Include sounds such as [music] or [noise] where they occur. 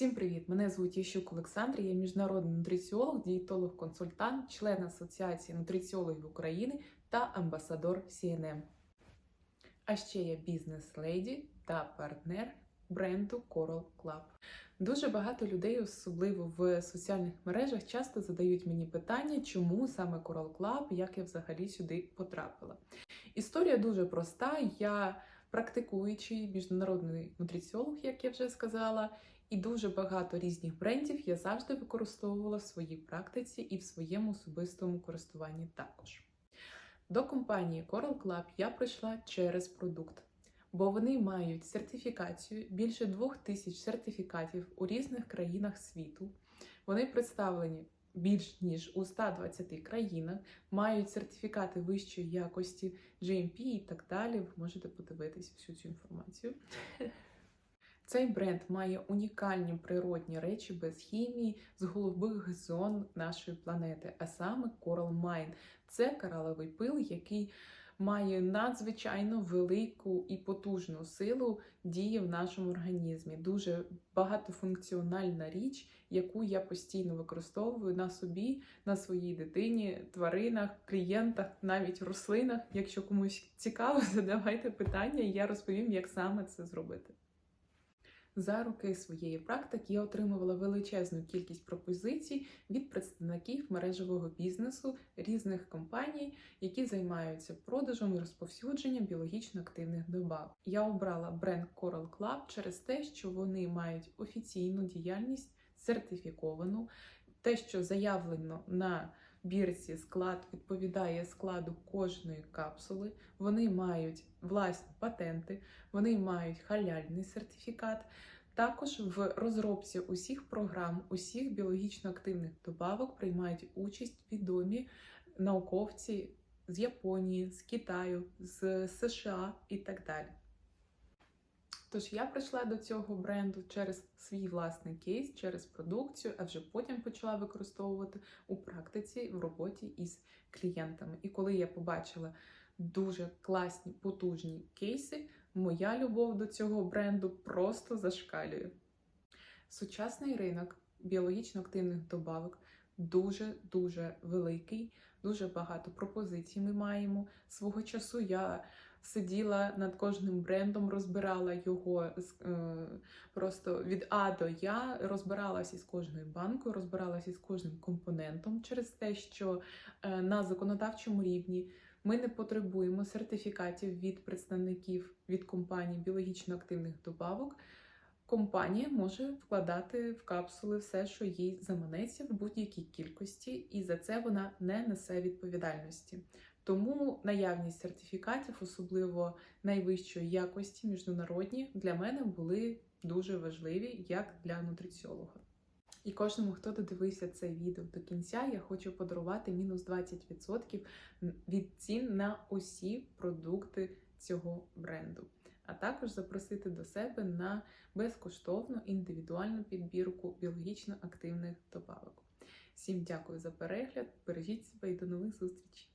Всім привіт! Мене звуть Ящук Олександр, я міжнародний нутриціолог, дієтолог, консультант, член Асоціації нутриціологів України та амбасадор CNM. А ще я бізнес-леді та партнер бренду Coral Club. Дуже багато людей, особливо в соціальних мережах, часто задають мені питання, чому саме Coral Club, як я взагалі сюди потрапила. Історія дуже проста. Я практикуючий міжнародний нутриціолог, як я вже сказала, і дуже багато різних брендів я завжди використовувала в своїй практиці і в своєму особистому користуванні також. До компанії Coral Club я прийшла через продукт, бо вони мають сертифікацію більше двох тисяч сертифікатів у різних країнах світу. Вони представлені більш ніж у 120 країнах, мають сертифікати вищої якості GMP і так далі. Ви можете подивитись всю цю інформацію. [laughs] Цей бренд має унікальні природні речі без хімії з голубих зон нашої планети, а саме Coral Mine. Це кораловий пил, який має надзвичайно велику і потужну силу дії в нашому організмі. Дуже багатофункціональна річ, яку я постійно використовую на собі, на своїй дитині, тваринах, клієнтах, навіть рослинах. Якщо комусь цікаво, [laughs] задавайте питання, і я розповім, як саме це зробити. За роки своєї практики я отримувала величезну кількість пропозицій від представників мережевого бізнесу різних компаній, які займаються продажем і розповсюдженням біологічно активних добав. Я обрала бренд Coral Club через те, що вони мають офіційну діяльність сертифіковану, те, що заявлено на бірці склад відповідає складу кожної капсули. Вони мають власні патенти, вони мають халяльний сертифікат. Також в розробці усіх програм, усіх біологічно активних добавок приймають участь відомі науковці з Японії, з Китаю, з США і так далі. Тож я прийшла до цього бренду через свій власний кейс, через продукцію, а вже потім почала використовувати у практиці в роботі із клієнтами. І коли я побачила дуже класні, потужні кейси, моя любов до цього бренду просто зашкалює. Сучасний ринок біологічно активних добавок дуже-дуже великий, дуже багато пропозицій ми маємо. Свого часу я сиділа над кожним брендом, розбирала його е, просто від А до Я, розбиралася із кожною банкою, розбиралася із кожним компонентом через те, що е, на законодавчому рівні. Ми не потребуємо сертифікатів від представників від компаній біологічно активних добавок. Компанія може вкладати в капсули все, що їй заманеться в будь-якій кількості, і за це вона не несе відповідальності. Тому наявність сертифікатів, особливо найвищої якості, міжнародні, для мене були дуже важливі як для нутриціолога. І кожному, хто додивився це відео до кінця, я хочу подарувати мінус 20% від цін на усі продукти цього бренду. А також запросити до себе на безкоштовну індивідуальну підбірку біологічно активних добавок. Всім дякую за перегляд, бережіть себе і до нових зустрічей!